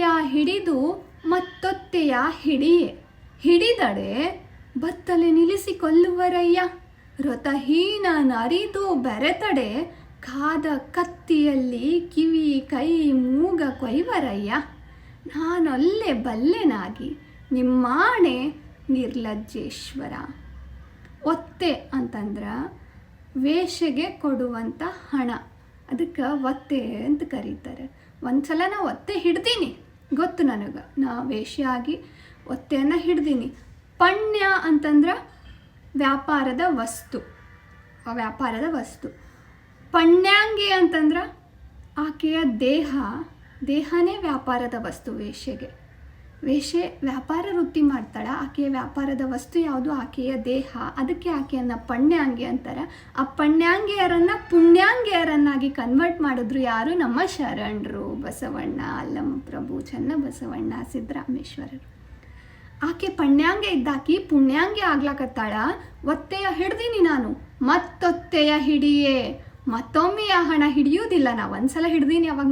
ಒತ್ತೆಯ ಹಿಡಿದು ಮತ್ತೊತ್ತೆಯ ಹಿಡಿಯೆ ಹಿಡಿದಡೆ ಬತ್ತಲೆ ನಿಲ್ಲಿಸಿಕೊಲ್ಲುವರಯ್ಯ ಕೊಲ್ಲುವರಯ್ಯ ನರಿದು ಬೆರೆತಡೆ ಕಾದ ಕತ್ತಿಯಲ್ಲಿ ಕಿವಿ ಕೈ ಮೂಗ ಕೊಯ್ವರಯ್ಯ. ನಾನೊಲ್ಲೆ ಬಲ್ಲೆನಾಗಿ ನಿಮ್ಮಾಣೆ ನಿರ್ಲಜ್ಜೇಶ್ವರ. ಒತ್ತೆ ಅಂತಂದ್ರೆ ವೇಷಗೆ ಕೊಡುವಂಥ ಹಣ. ಅದಕ್ಕೆ ಒತ್ತೆ ಅಂತ ಕರೀತಾರೆ. ಒಂದ್ಸಲ ನಾ ಒತ್ತೆ ಹಿಡ್ದೀನಿ. ಗೊತ್ತು ನನಗೆ. ನಾ ವೇಶ್ಯಾಗಿ ಒತ್ತೆಯನ್ನು ಹಿಡ್ದೀನಿ. ಪಣ್ಯ ಅಂತಂದ್ರೆ ವ್ಯಾಪಾರದ ವಸ್ತು. ವ್ಯಾಪಾರದ ವಸ್ತು. ಪಣ್ಯಾಂಗಿ ಅಂತಂದ್ರೆ ಆಕೆಯ ದೇಹ. ದೇಹನೇ ವ್ಯಾಪಾರದ ವಸ್ತು ವೇಶ್ಯೆಗೆ. ವೇಶ್ಯೆ ವ್ಯಾಪಾರ ವೃತ್ತಿ ಮಾಡ್ತಾಳ. ಆಕೆಯ ವ್ಯಾಪಾರದ ವಸ್ತು ಯಾವುದು? ಆಕೆಯ ದೇಹ. ಅದಕ್ಕೆ ಆಕೆಯನ್ನ ಪಣ್ಯಾಂಗಿ ಅಂತಾರೆ ಆ ಪಣ್ಯಾಂಗಿಯರನ್ನ ಪುಣ್ಯಾಂಗಿಯರನ್ನಾಗಿ ಕನ್ವರ್ಟ್ ಮಾಡಿದ್ರು ಯಾರು? ನಮ್ಮ ಶರಣರು. ಬಸವಣ್ಣ, ಅಲ್ಲಮ್ಮ ಪ್ರಭು ಚನ್ನ ಬಸವಣ್ಣ ಸಿದ್ದರಾಮೇಶ್ವರರು. ಆಕೆ ಪಣ್ಯಾಂಗೆ ಇದ್ದಾಕಿ ಪುಣ್ಯಾಂಗೆ ಆಗ್ಲಾಕತ್ತಾಳ. ಒತ್ತೆಯ ಹಿಡ್ದೀನಿ ನಾನು. ಮತ್ತೊತ್ತೆಯ ಹಿಡಿಯೇ. ಮತ್ತೊಮ್ಮೆ ಆ ಹಣ ಹಿಡಿಯುವುದಿಲ್ಲ. ನಾ ಒಂದ್ಸಲ ಹಿಡ್ದೀನಿ ಅವಾಗ.